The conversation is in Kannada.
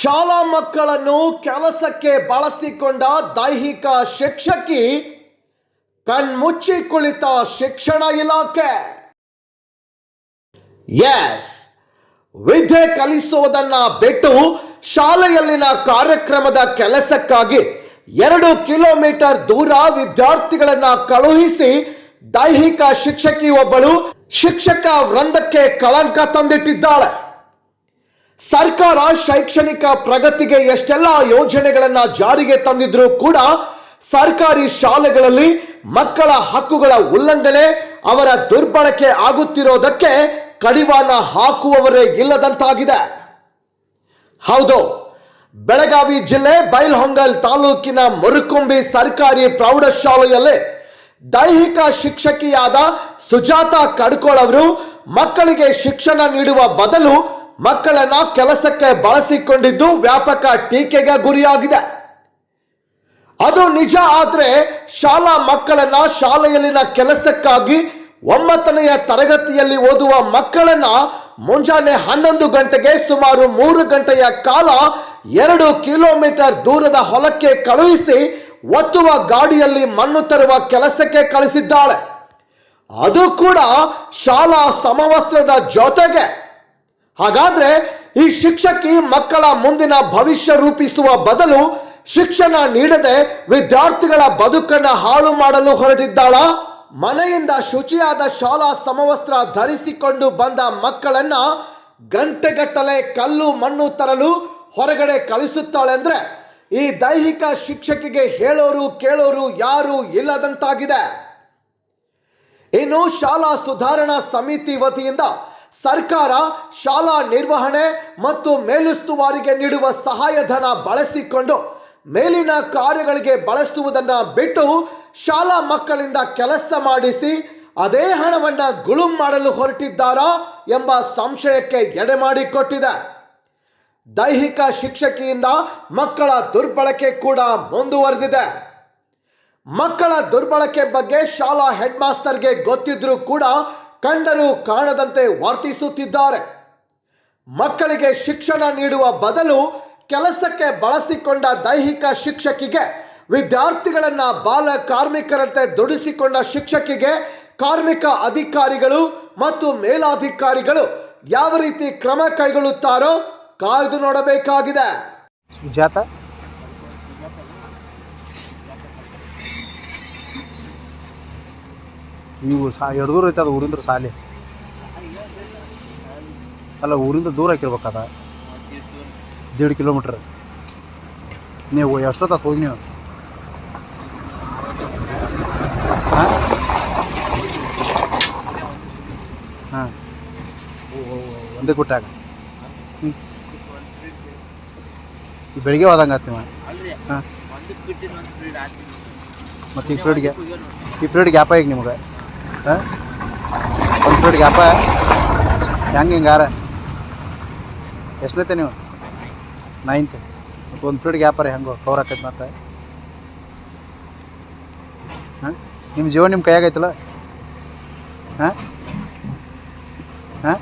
ಶಾಲಾ ಮಕ್ಕಳನ್ನು ಕೆಲಸಕ್ಕೆ ಬಳಸಿಕೊಂಡ ದೈಹಿಕ ಶಿಕ್ಷಕಿ ಕಣ್ಮುಚ್ಚಿ ಕುಳಿತ ಶಿಕ್ಷಣ ಇಲಾಖೆ. ಎಸ್ ವಿದ್ಯೆ ಕಲಿಸುವುದನ್ನ ಬಿಟ್ಟು ಶಾಲೆಯಲ್ಲಿನ ಕಾರ್ಯಕ್ರಮದ ಕೆಲಸಕ್ಕಾಗಿ ಎರಡು ಕಿಲೋಮೀಟರ್ ದೂರ ವಿದ್ಯಾರ್ಥಿಗಳನ್ನ ಕಳುಹಿಸಿ ದೈಹಿಕ ಶಿಕ್ಷಕಿ ಒಬ್ಬಳು ಶಿಕ್ಷಕ ವೃಂದಕ್ಕೆ ಕಳಂಕ ತಂದಿಟ್ಟಿದ್ದಾಳೆ. ಸರ್ಕಾರ ಶೈಕ್ಷಣಿಕ ಪ್ರಗತಿಗೆ ಎಷ್ಟೆಲ್ಲ ಯೋಜನೆಗಳನ್ನ ಜಾರಿಗೆ ತಂದಿದ್ರೂ ಕೂಡ ಸರ್ಕಾರಿ ಶಾಲೆಗಳಲ್ಲಿ ಮಕ್ಕಳ ಹಕ್ಕುಗಳ ಉಲ್ಲಂಘನೆ, ಅವರ ದುರ್ಬಳಕೆ ಆಗುತ್ತಿರೋದಕ್ಕೆ ಕಡಿವಾಣ ಹಾಕುವವರೇ ಇಲ್ಲದಂತಾಗಿದೆ. ಹೌದು, ಬೆಳಗಾವಿ ಜಿಲ್ಲೆ ಬೈಲ್ಹೊಂಗಲ್ ತಾಲೂಕಿನ ಮುರುಕುಂಬಿ ಸರ್ಕಾರಿ ಪ್ರೌಢಶಾಲೆಯಲ್ಲಿ ದೈಹಿಕ ಶಿಕ್ಷಕಿಯಾದ ಸುಜಾತ ಕಡ್ಕೋಳ್ ಅವರು ಮಕ್ಕಳಿಗೆ ಶಿಕ್ಷಣ ನೀಡುವ ಬದಲು ಮಕ್ಕಳನ್ನ ಕೆಲಸಕ್ಕೆ ಬಳಸಿಕೊಂಡಿದ್ದು ವ್ಯಾಪಕ ಟೀಕೆಗೆ ಗುರಿಯಾಗಿದೆ. ಅದು ನಿಜ ಆದರೆ ಶಾಲಾ ಮಕ್ಕಳನ್ನ ಶಾಲೆಯಲ್ಲಿನ ಕೆಲಸಕ್ಕಾಗಿ ಒಂಬತ್ತನೆಯ ತರಗತಿಯಲ್ಲಿ ಓದುವ ಮಕ್ಕಳನ್ನ ಮುಂಜಾನೆ ಹನ್ನೊಂದು ಗಂಟೆಗೆ ಸುಮಾರು ಮೂರು ಗಂಟೆಯ ಕಾಲ ಎರಡು ಕಿಲೋಮೀಟರ್ ದೂರದ ಹೊಲಕ್ಕೆ ಕಳುಹಿಸಿ ಒತ್ತುವ ಗಾಡಿಯಲ್ಲಿ ಮಣ್ಣು ತರುವ ಕೆಲಸಕ್ಕೆ ಕಳಿಸಿದ್ದಾಳೆ. ಅದು ಕೂಡ ಶಾಲಾ ಸಮವಸ್ತ್ರದ ಜೊತೆಗೆ. ಹಾಗಾದ್ರೆ ಈ ಶಿಕ್ಷಕಿ ಮಕ್ಕಳ ಮುಂದಿನ ಭವಿಷ್ಯ ರೂಪಿಸುವ ಬದಲು ಶಿಕ್ಷಣ ನೀಡದೆ ವಿದ್ಯಾರ್ಥಿಗಳ ಬದುಕನ್ನ ಹಾಳು ಮಾಡಲು ಹೊರಟಿದ್ದಾಳ? ಮನೆಯಿಂದ ಶುಚಿಯಾದ ಶಾಲಾ ಸಮವಸ್ತ್ರ ಧರಿಸಿಕೊಂಡು ಬಂದ ಮಕ್ಕಳನ್ನ ಗಂಟೆಗಟ್ಟಲೆ ಕಲ್ಲು ಮಣ್ಣು ತರಲು ಹೊರಗಡೆ ಕಳಿಸುತ್ತಾಳೆ ಅಂದ್ರೆ ಈ ದೈಹಿಕ ಶಿಕ್ಷಕಿಗೆ ಹೇಳೋರು ಕೇಳೋರು ಯಾರು ಇಲ್ಲದಂತಾಗಿದೆ. ಇನ್ನು ಶಾಲಾ ಸುಧಾರಣಾ ಸಮಿತಿ ವತಿಯಿಂದ ಸರ್ಕಾರ ಶಾಲಾ ನಿರ್ವಹಣೆ ಮತ್ತು ಮೇಲುಸ್ತುವಾರಿಗೆ ನೀಡುವ ಸಹಾಯಧನ ಬಳಸಿಕೊಂಡು ಮೇಲಿನ ಕಾರ್ಯಗಳಿಗೆ ಬಳಸುವುದನ್ನು ಬಿಟ್ಟು ಶಾಲಾ ಮಕ್ಕಳಿಂದ ಕೆಲಸ ಮಾಡಿಸಿ ಅದೇ ಹಣವನ್ನು ಗುಳುಂ ಮಾಡಲು ಹೊರಟಿದ್ದಾರಾ ಎಂಬ ಸಂಶಯಕ್ಕೆ ಎಡೆ ಮಾಡಿಕೊಟ್ಟಿದೆ. ದೈಹಿಕ ಶಿಕ್ಷಕಿಯಿಂದ ಮಕ್ಕಳ ದುರ್ಬಳಕೆ ಕೂಡ ಮುಂದುವರೆದಿದೆ. ಮಕ್ಕಳ ದುರ್ಬಳಕೆ ಬಗ್ಗೆ ಶಾಲಾ ಹೆಡ್ ಮಾಸ್ಟರ್ಗೆ ಗೊತ್ತಿದ್ರೂ ಕೂಡ ಕಂಡರೂ ಕಾಣದಂತೆ ವರ್ತಿಸುತ್ತಿದ್ದಾರೆ. ಮಕ್ಕಳಿಗೆ ಶಿಕ್ಷಣ ನೀಡುವ ಬದಲು ಕೆಲಸಕ್ಕೆ ಬಳಸಿಕೊಂಡ ದೈಹಿಕ ಶಿಕ್ಷಕಿಗೆ, ವಿದ್ಯಾರ್ಥಿಗಳನ್ನ ಬಾಲ ಕಾರ್ಮಿಕರಂತೆ ದುಡಿಸಿಕೊಂಡ ಶಿಕ್ಷಕಿಗೆ ಕಾರ್ಮಿಕ ಅಧಿಕಾರಿಗಳು ಮತ್ತು ಮೇಲಾಧಿಕಾರಿಗಳು ಯಾವ ರೀತಿ ಕ್ರಮ ಕೈಗೊಳ್ಳುತ್ತಾರೋ ಕಾಯ್ದು ನೋಡಬೇಕಾಗಿದೆ. ಸುಜಾತ ನೀವು ಸಾ ಎರಡು ದೂರ ಐತೆ ಅದು ಊರಿಂದ ಸಾಲಿ ಅಲ್ಲ ಊರಿಂದ ದೂರ ಹಾಕಿರ್ಬೇಕದ? ದೇಡ್ ಕಿಲೋಮೀಟ್ರ್. ನೀವು ಎಷ್ಟೊತ್ತು ಹೋಗಿ ನೀವು? ಹಾಂ? ಹಾಂ. ಒಂದೇ ಕೊಟ್ಟಾಗ ಹ್ಞೂ ಈ ಬೆಳಿಗ್ಗೆ ಹೋದಂಗೆ ಆತ್ ನೀವು. ಅಲ್ರಿ ಹಾಂ. ಒಂದಕ್ಕೆ ಬಿಟ್ಟಿನ ಒಂದು ಪೀರಿಯಡ್ ಆಯ್ತು ಮತ್ತು ಈ ಪೀರಿಯಡ್ಗೆ ಈ ಪೀರಿಯಡ್ ಗ್ಯಾಪ ಈಗ ನಿಮ್ಗೆ. ಹಾಂ ಒಂದು ಪೀರಿಯಡ್ ಗ್ಯಾಪ ಹೆಂಗೆ ಹಿಂಗಾರ ಎಷ್ಟನೇತೆ ನೀವು? ನೈನ್ತ್ ಮತ್ತು ಒಂದು ಪ್ಲೇಟ್ ಗ್ಯಾಪ ರೀ ಹೆಂಗೋ ಕವರ್ ಆಕೈತೆ ಮತ್ತೆ. ಹಾಂ ನಿಮ್ಮ ಜೀವನ ನಿಮ್ಮ ಕೈಯಾಗೈತಲ್ಲ ಹಾಂ ಹಾಂ